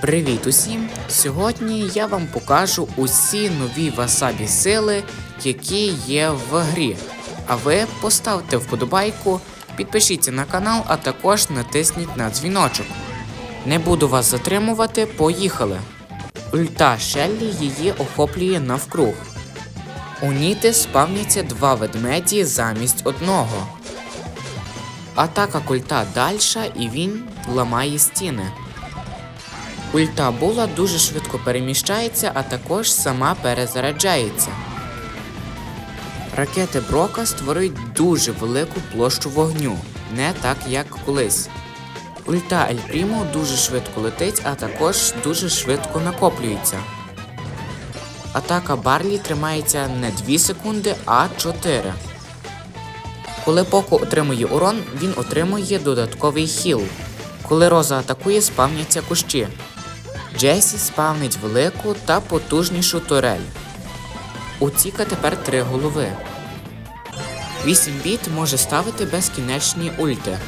Привіт усім! Сьогодні я вам покажу усі нові васабі сили, які є в грі. А ви поставте вподобайку, підпишіться на канал, а також натисніть на дзвіночок. Не буду вас затримувати, поїхали. Ульта Шеллі її охоплює навкруг. У Ніти спавняться два ведмеді замість одного. Атака культа дальша і він ламає стіни. Ульта була дуже швидко переміщається, а також сама перезаряджається. Ракети Брока створюють дуже велику площу вогню, не так як колись. Ульта Ель Прімо дуже швидко летить, а також дуже швидко накоплюється. Атака Барлі тримається не 2 секунди, а 4. Коли Поко отримує урон, він отримує додатковий хіл. Коли Роза атакує, спавняться кущі. Джесі спавнить велику та потужнішу турель. У Ціка тепер три голови. 8 біт може ставити безкінечні ульти.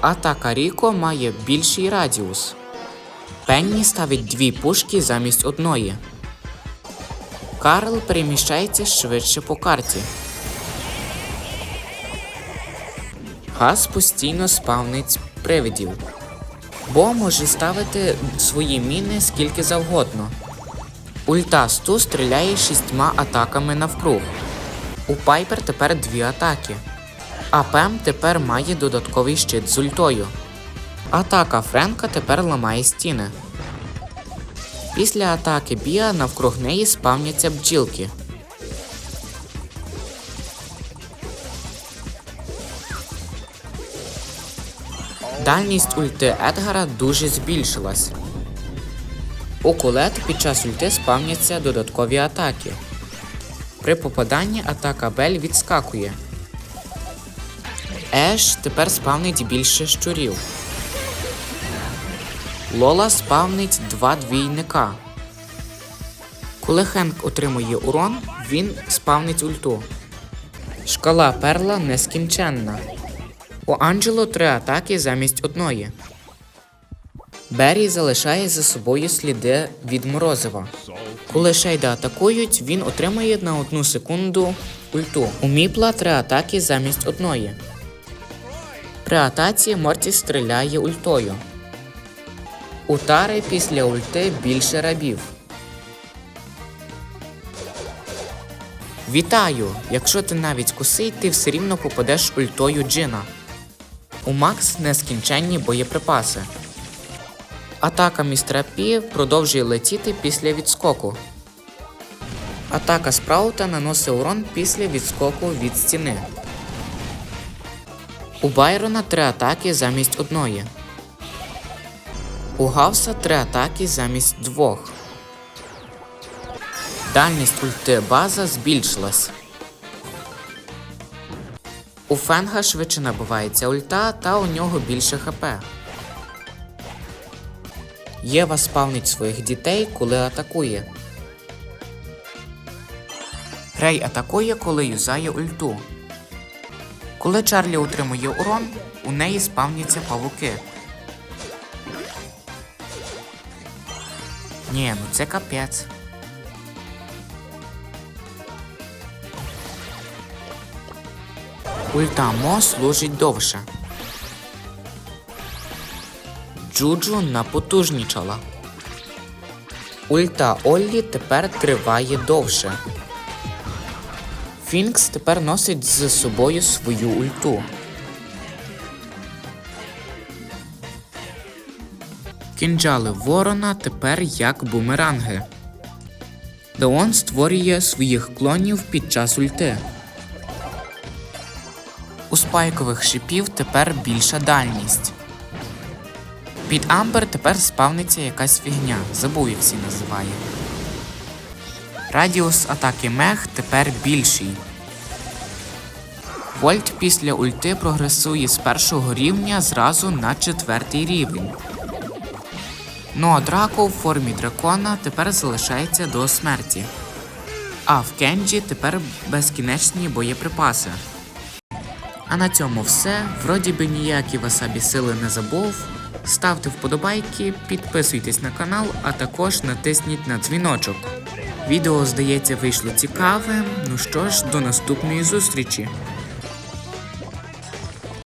Атака Ріко має більший радіус. Пенні ставить дві пушки замість одної. Карл переміщається швидше по карті. Газ постійно спавнить привидів. Бо може ставити свої міни скільки завгодно. Ульта Сту стріляє шістьма атаками навкруг. У Пайпер тепер дві атаки. А Пем тепер має додатковий щит з ультою. Атака Френка тепер ламає стіни. Після атаки Біа навкруг неї спавняться бджілки. Дальність ульти Едгара дуже збільшилась. У кулет під час ульти спавняться додаткові атаки. При попаданні атака Бель відскакує. Еш тепер спавнить більше щурів. Лола спавнить два двійника. Коли Хенк отримує урон, він спавнить ульту. Шкала перла нескінченна. У Анджело три атаки замість одної. Беррі залишає за собою сліди від морозива. Коли Шейда атакують, він отримує на одну секунду ульту. У Міпла три атаки замість одної. При атаці Морті стріляє ультою. У Тари після ульти більше рабів. Вітаю! Якщо ти навіть косий, ти все рівно попадеш ультою Джина. У Макс нескінченні боєприпаси. Атака містера Пі продовжує летіти після відскоку. Атака Спраута наносить урон після відскоку від стіни. У Байрона три атаки замість одної. У Гавса три атаки замість двох. Дальність ульти база збільшилась. У Фенга швидше набувається ульта, та у нього більше ХП. Єва спавнить своїх дітей, коли атакує. Рей атакує, коли юзає ульту. Коли Чарлі отримує урон, у неї спавняться павуки. Ні, ну це капець. Ульта Мо служить довше. Джуджу напотужнічала. Ульта Оллі тепер триває довше. Фінкс тепер носить з собою свою ульту. Кінджали Ворона тепер як бумеранги. Деон створює своїх клонів під час ульти. У спайкових шипів тепер більша дальність. Під Амбер тепер спавниться якась фігня, забув як всі називає. Радіус атаки мех тепер більший. Вольт після ульти прогресує з першого рівня зразу на четвертий рівень. Ну а Драко в формі дракона тепер залишається до смерті. А в Кенджі тепер безкінечні боєприпаси. А на цьому все. Вроді би ніякі васабі сили не забув. Ставте вподобайки, підписуйтесь на канал, а також натисніть на дзвіночок. Відео, здається, вийшло цікавим. Ну що ж, до наступної зустрічі.